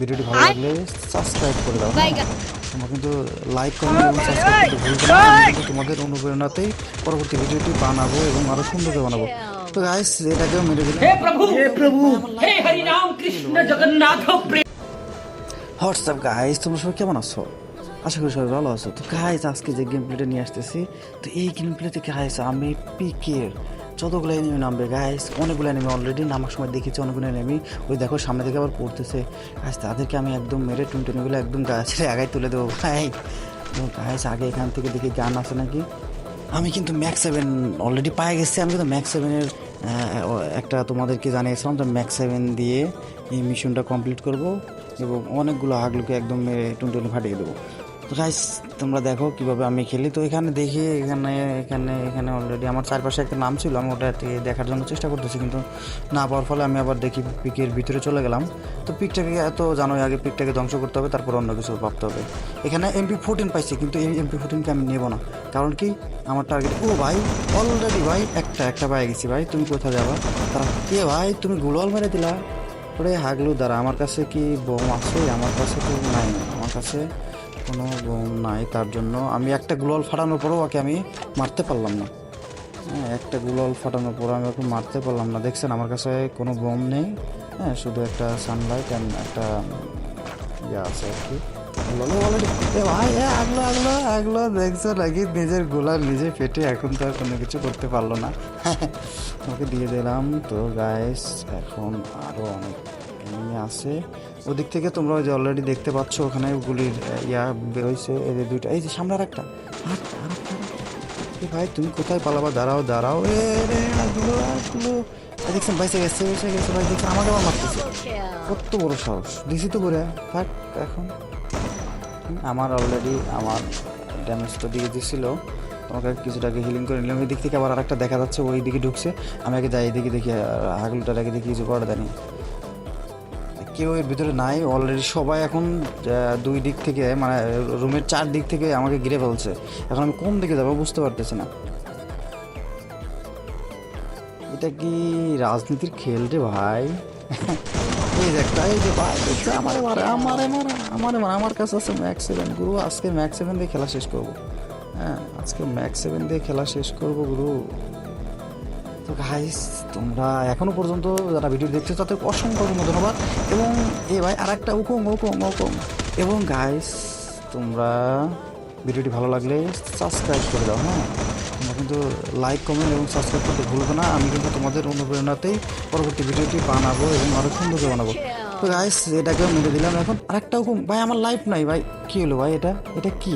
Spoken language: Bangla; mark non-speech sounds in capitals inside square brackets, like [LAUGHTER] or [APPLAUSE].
ভিডিওটি ভালো লাগলে সাবস্ক্রাইব করে দাও। তোমরা কিন্তু লাইক কমেন্ট এবং সাবস্ক্রাইব করতে ভুলবে না। কিন্তু তোমাদের অনুপ্রেরণাতেই পরবর্তী ভিডিওটি বানাবো এবং আরও সুন্দর করে বানাবো। তো গাইস এটাকেও মেরে দিলাম। হে প্রভু! হে প্রভু! হে হরি নাম কৃষ্ণ জগন্নাথ প্রিয় হোয়াটসঅ্যাপ গাইস তোমরা সবাই কেমন আছো? আশা করি সবাই ভালো আছো। তো গাইস আজকে যে গেম প্লেটা নিয়ে আসতেছি তো এই গেম প্লেতে গাইস আমি পিকের যতগুলো এনিমি নামবে গাইস অনেকগুলো এনিমি অলরেডি নামার সময় দেখেছি, অনেকগুলো এনিমি ওই দেখো সামনে থেকে আবার পড়তেছে। গাইস তাদেরকে আমি একদম মেরে টুনটুনিগুলো একদম গাছের আগায় তুলে দেবো, ভাই। গাইস আগে এখান থেকে দেখি গান আছে নাকি? আমি কিন্তু ম্যাক্স সেভেন অলরেডি পায়ে গেছি, আমি কিন্তু ম্যাক্স সেভেনের একটা তোমাদেরকে জানিয়েছিলাম, তো ম্যাক্স সেভেন দিয়ে এই মিশনটা কমপ্লিট করব এবং অনেকগুলো আগলুকে একদম মেরে টুনটুনি ফাটিয়ে দেবো। তো গাইস তোমরা দেখো কীভাবে আমি খেলি। তো এখানে দেখি, এখানে এখানে এখানে অলরেডি আমার চারপাশে একটা নাম ছিল, আমি ওটা দেখার জন্য চেষ্টা করতেছি, কিন্তু না পাওয়ার ফলে আমি আবার দেখি পিকের ভিতরে চলে গেলাম। তো পিকটাকে এত জানোই, আগে পিকটাকে ধ্বংস করতে হবে, তারপর অন্য কিছু ভাবতে হবে। এখানে এমপি ফোরটিন পাইছি, কিন্তু এই এমপি ফোরটিনকে আমি নেব না। কারণ কি? আমার টার্গেট ও ভাই অলরেডি ভাই, একটা একটা পাই গেছি ভাই, তুমি কোথায় যাবা? তারা, কে ভাই, তুমি গুলল মেরে দিলা? ওরে হাগলু দ্বারা আমার কাছে কি বোম আছে? আমার কাছে তো নাই, আমার কাছে কোনো বোম নাই তার জন্য। আমি একটা গ্লোয়াল ফাটানোর পরেও ওকে আমি মারতে পারলাম না। হ্যাঁ একটা গুলল ফাটানোর পর আমি ওকে মারতে পারলাম না। দেখছেন, আমার কাছে কোনো বোম নেই। হ্যাঁ শুধু একটা সানলাইট অ্যান্ড একটা ইয়ে আছে আর কি। আগলো আগলো আগলো, দেখছ নাকি? নিজের গোলা নিজে পেটে এখন তো আর কোনো কিছু করতে পারল না। [LAUGHS] ওকে দিয়ে দিলাম। তো গাইস এখন আরও অনেক এমনি আছে ওদিক থেকে তোমরা ওই যে অলরেডি দেখতে পাচ্ছ ওখানে গুলির ইয়া বেরোইছে এই যে দুইটা। এই যে সামনে আর একটা ভাই, তুমি কোথায় পালাবা? দাঁড়াও দাঁড়াও। এ রে দেখছেন বাইসে গেছে বেসে গেছে ভাই, দেখছেন আমাকে আবার মারতেছে। কত বড় সাহস। দিছি তো করে থাক, এখন। আমার অলরেডি আমার ড্যামেজ তো দিয়ে দিছিল। তোমাকে কিছুটাকে হিলিং করে নিলাম। দিক থেকে আবার আরেকটা দেখা যাচ্ছে ওই দিকে ঢুকছে। আমি আগে যাই, এদিকে দেখি হাগলুটার আগে দেখি, কিছু করে দেয়নি কেউ এর ভিতরে নাই অলরেডি সবাই এখন দুই দিক থেকে মানে রুমের চার দিক থেকে আমাকে ঘিরে ফেলছে। এখন আমি কোন দিকে যাব বুঝতে পারতেছি না। এটা কি রাজনীতির খেল রে ভাই? এই একটা, এই যে ভাই আমারে মারে আমারে মারে আমারে মারে, আমার কাছে আছে ম্যাক্স সেভেন। গুরু, আজকে ম্যাক্স সেভেন দিয়ে খেলা শেষ করব। হ্যাঁ আজকে ম্যাক্স সেভেন দিয়ে খেলা শেষ করব, গুরু। তো গাইস তোমরা এখনও পর্যন্ত যারা ভিডিও দেখছ তাদের অসংখ্য ধন্যবাদ। এবং এ ভাই আর একটা উকুম উকুম উকুম। এবং গাইস তোমরা ভিডিওটি ভালো লাগলে সাবস্ক্রাইব করে দাও হ্যাঁ? তোমরা কিন্তু লাইক কমেন্ট এবং সাবস্ক্রাইব করতে ভুলবে না। আমি কিন্তু তোমাদের অনুপ্রেরণাতেই পরবর্তী ভিডিওটি বানাবো এবং আরও সুন্দর বানাবো। তো গাইস এটাকেও মেরে দিলাম। এখন আরেকটা হুকুম ভাই, আমার লাইফ নাই। ভাই, কী হলো ভাই এটা? এটা কি?